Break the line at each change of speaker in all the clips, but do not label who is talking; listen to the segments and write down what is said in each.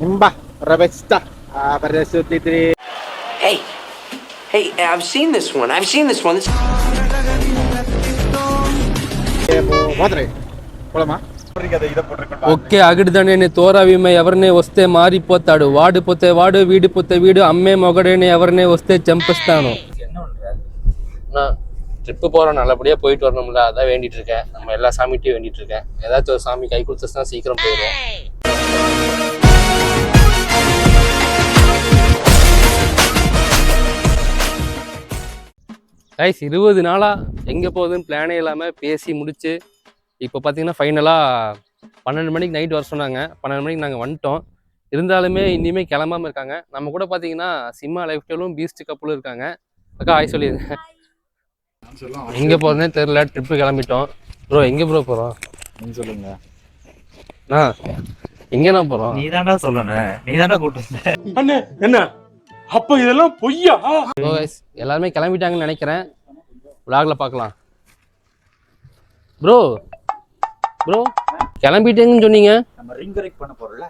Mba, Rebesta, Abrasutitri.
Hey, hey, I've seen this one. I've seen this one. This...
మాత్రే పొలమా
ఒకే అగిడిదనేని తోరవిమే ఎవరినే వస్తే మారిపోతాడు వాడిపోతే వాడు వీడిపోతే వీడు అమ్మే మొగడని ఎవరినే వస్తే చంపిస్తాను ட்ரிப்பு போகிறோம் நல்லபடியாக போயிட்டு வரணும்ல அதான் வேண்டிட்டு இருக்கேன் நம்ம எல்லா சாமிகிட்டையும் வேண்டிட்டு இருக்கேன் ஏதாச்சும் ஒரு சாமி கை கொடுத்துச்சுன்னா சீக்கிரம் போயிடுவோம் கைஸ் இருபது நாளாக எங்கே போகுதுன்னு பிளானே இல்லாமல் பேசி முடிச்சு இப்போ பார்த்தீங்கன்னா ஃபைனலாக பன்னெண்டு மணிக்கு நைட் வர சொன்னாங்க. பன்னெண்டு மணிக்கு நாங்கள் வந்துட்டோம். இருந்தாலுமே இனிமே கிளம்பாம இருக்காங்க. நம்ம கூட பார்த்தீங்கன்னா சிம்மா லைஃப் ஸ்டைலும் பீஸ்ட் கப்பலும் இருக்காங்க. அக்கா ஆய் சொல்லிடுங்க எங்கே போகிறதுனே தெரில ட்ரிப்பு கிளம்பிட்டோம். ப்ரோ எங்கே ப்ரோ போகிறோம்
சொல்லுங்க.
ஆ எங்கேண்ணா போகிறோம்
நீ தாண்டா சொல்லணும். நீ தாண்டா கூட்டு
அண்ணே என்ன? அப்ப இதெல்லாம் பொய்யா?
எல்லாருமே கிளம்பிட்டாங்கன்னு நினைக்கிறேன். Vlogல பார்க்கலாம் ப்ரோ ப்ரோ கிளம்பிட்டேங்கன்னு சொன்னீங்க.
நம்ம ரிங் கரெக்ட் பண்ண போறோம்ல.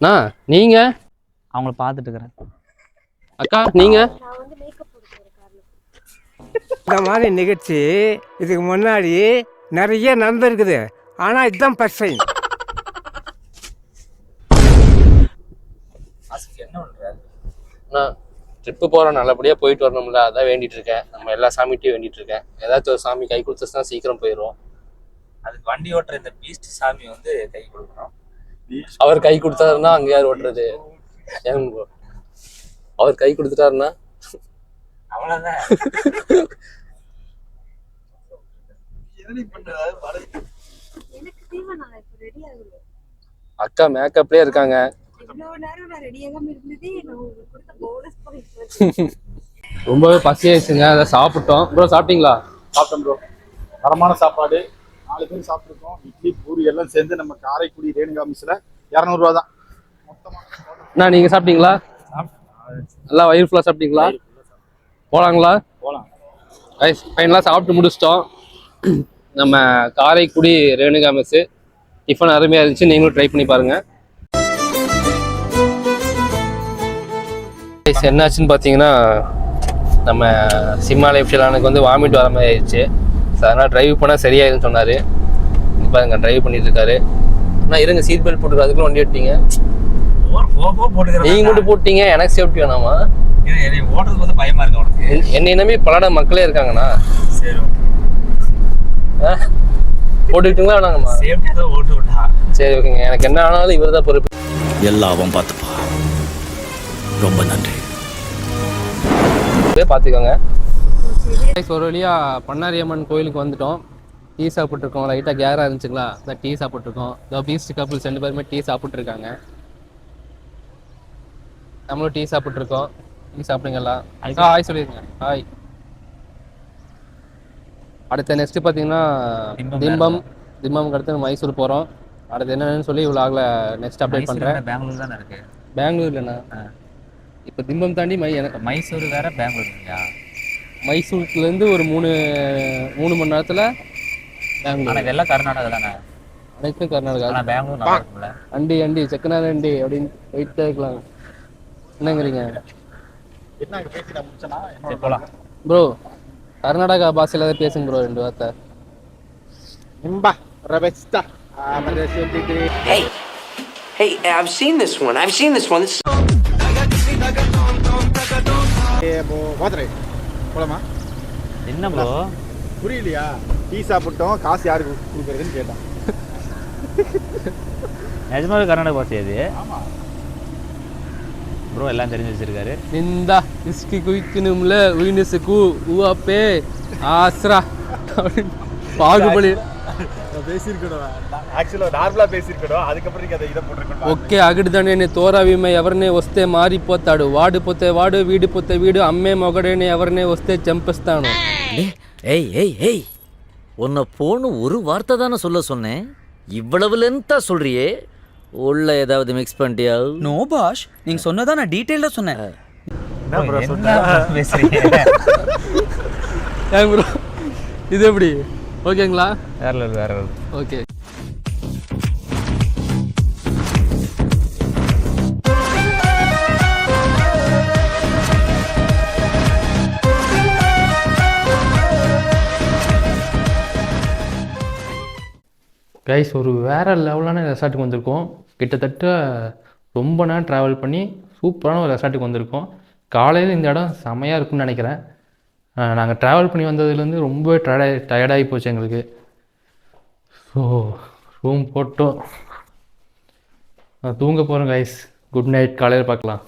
அண்ணா நீங்கள்
அவங்கள பார்த்துட்டு இருக்கிறேன்.
அக்கா நீங்கள்
இந்த மாதிரி நிகழ்ச்சி இதுக்கு முன்னாடி நிறைய நடந்திருக்குது. ஆனால் இதுதான் ஃபர்ஸ்ட் டைம்
என்ன
நான் ட்ரிப்பு போகிறோம் நல்லபடியாக போயிட்டு வரணும்ல அதான் வேண்டிட்டு இருக்கேன். நம்ம எல்லா சாமிகிட்டையும் வேண்டிட்டு இருக்கேன். ஏதாச்சும் ஒரு சாமி கை கொடுத்துச்சுன்னா சீக்கிரம் போயிடும்
அதுக்கு வண்டி ஓட்டுற இந்த பீஸ்ட் சாமி வந்து கை கொடுக்கணும்.
அவர் கை கொடுத்தாருன்னா அங்கே யார் ஓட்டுறது? அவர் கை கொடுத்துட்டாருன்னா?
அவ்வளவுதான்.
எனக்கு தேவை நான் இப்போ ரெடி ஆகல
அக்கா மேக்கப்லேயே இருக்காங்க. ரொம்பவே பசி ஆயிடுச்சுங்க. அதை சாப்பிட்டோம். ப்ரோ சாப்பிட்டீங்களா?
சாப்பிட்டோம் ப்ரோ தரமான சாப்பாடு. நாலு பேர் சாப்பிட்ருக்கோம் இட்லி பூரி எல்லாம் சேர்ந்து நம்ம காரைக்குடி ரேணுகா மிஸ்ல இரநூறுவா தான். மொத்தமாக
அண்ணா நீங்கள் சாப்பிட்டீங்களா? நல்லா வயிறு ஃபுல்லாக சாப்பிட்டீங்களா? போகலாங்களா
போகலாம்
ஐஸ் ஃபைனலாக சாப்பிட்டு முடிச்சிட்டோம். நம்ம காரைக்குடி ரேணுகா மெஸ்ஸு டிஃபன் அருமையாக இருந்துச்சு. நீங்களும் ட்ரை பண்ணி பாருங்கள் என்னாச்சுன்னு பார்த்தீங்கன்னா நம்ம சிம்மா லைஃப் ஸ்டைலானுக்கு வந்து வாமிட் வர மாதிரி ஆயிடுச்சு. ஸோ அதனால் டிரைவ் பண்ணால் சரியாயிருன்னு சொன்னார். பாருங்க டிரைவ் பண்ணிட்டு இருக்காரு அண்ணா இருங்க சீட் பெல்ட் போட்டுருக்க அதுக்குள்ள வண்டி
போட்டுக்கிறேன்.
நீங்கள் மட்டும் போட்டீங்க எனக்கு சேஃப்டி வேணாமா?
என்னை ஓட்டுறது வந்து பயமா இருக்கு உனக்கு?
என்- என்னை நம்பி பலட மக்களே இருக்காங்கண்ணா.
சரி
ஆ? போட்டுக்கிட்டுங்களா வேணாங்கம்மா?
ஓட்டு விட்டா.
சரி ஓகேங்க. எனக்கு என்ன ஆனாலும் இவர் தான் பொறுப்பு.
எல்லாம் அவன் பார்த்துப்பா. ரொம்ப நன்றி.
பார்த்துக்கோங்க. ஒரு வழியாக பண்ணாரியம்மன் கோயிலுக்கு வந்துட்டோம். டீ சாப்பிட்ருக்கோம் லைட்டாக கேராக இருந்துச்சுங்களா? அதான் டீ சாப்பிட்ருக்கோம் இதோ பீஸ்ட் கப்புள்ஸ் ரெண்டு பேருமே டீ சாப்பிட்ருக்காங்க நம்மளும் டீ சாப்பிட்ருக்கோம் டீ சாப்பிடுங்களா? ஆ ஹாய் சொல்லிடுங்க ஹாய் அடுத்த நெக்ஸ்ட் பார்த்தீங்கன்னா
திம்பம்
திம்பம். திம்பம்க்கு அடுத்து மைசூர் போகிறோம் அடுத்து என்னன்னு சொல்லி விலாகில் நெக்ஸ்ட் அப்டேட் பண்ணுறேன்
பெங்களூர் தானே இருக்கு?
பெங்களூர் இல்லைண்ணா. இப்போ திம்பம் தாண்டி மை எனக்கு
மைசூர் வேற பெங்களூர் இல்லையா
மைசூர்லேருந்து ஒரு மூணு மூணு மணி நேரத்தில்
ஆனா
பெங்களூர்
இதெல்லாம் கர்நாடகா தானே?
அனைத்தும் கர்நாடகா.
ஆனா பெங்களூர் நல்லா இருக்கும்ல?
அண்டி அண்டி செக்கனார் அண்டி அப்படின்னு போயிட்டே இருக்கலாம். என்னங்கிறீங்க?
போலாம்.
ப்ரோ கர்நாடகா பாஷையில் ஏதாவது பேசுங்க ப்ரோ ரெண்டு வார்த்தை.
Rebesta, Parasutitri.
Hey, hey, I've seen this one. I've seen this one. This...
பாத்திரை. போலாமா?
என்ன ப்ரோ
புரியலையா? டீ சாப்பிட்டோம் காசு யாருக்கு கொடுக்குறதுன்னு கேட்டான்.
நிஜமாவே கர்நாடக பாஷை அது? ப்ரோ எல்லாம் தெரிஞ்சு வச்சிருக்காரு.
நிந்தா இஸ்கி குயிக்கணும்ல உயினஸுக்கு ஊ ஆஸ்ரா அப்படின்னு. பாகுபலி
பேசியிருக்கணும் ஆக்சுவலாக நார்மலாக பேசியிருக்கணும் அதுக்கப்புறம் நீங்கள் அதை இதை போட்டிருக்கணும்
ఒకే అగడిదనేని తోరవిమే ఎవరినే వస్తే మారిపోతాడు వాడిపోతే వాడు వీడిపోతే వీడు అమ్మే మొగడేని ఎవరినే వస్తే చంపిస్తాను
ஏய் ஏய் ஏய் உன்னை போன்னு ஒரு வார்த்தை தானே சொல்ல சொன்னேன் இவ்வளவு லென்த்தா சொல்றியே உள்ள ஏதாவது மிக்ஸ் பண்ணிட்டியா
நோ பாஷ் நீங்க சொன்னதா நான் டீடைல்டா சொன்னேன்
என்ன bro
பேசுறீங்க
ஏன் ப்ரோ இது எப்படி ஓகேங்களா?
வேற லெவல் வேற லெவல்.
ஓகே.
கைஸ் ஒரு வேறு லெவலான ரெசார்ட்டுக்கு வந்திருக்கோம். கிட்டத்தட்ட ரொம்ப நேரம் ட்ராவல் பண்ணி சூப்பரான ஒரு ரெசார்ட்டுக்கு வந்திருக்கோம். காலையில் இந்த இடம் செமையாக இருக்கும்னு நினைக்கிறேன். நாங்கள் ட்ராவல் பண்ணி வந்ததுலேருந்து ரொம்ப டயர்டாக டயர்டாகி போச்சு எங்களுக்கு. ஸோ ரூம் போட்டோம். நான் தூங்க போகிறேன் கைஸ் குட் நைட் காலையில் பார்க்கலாம்.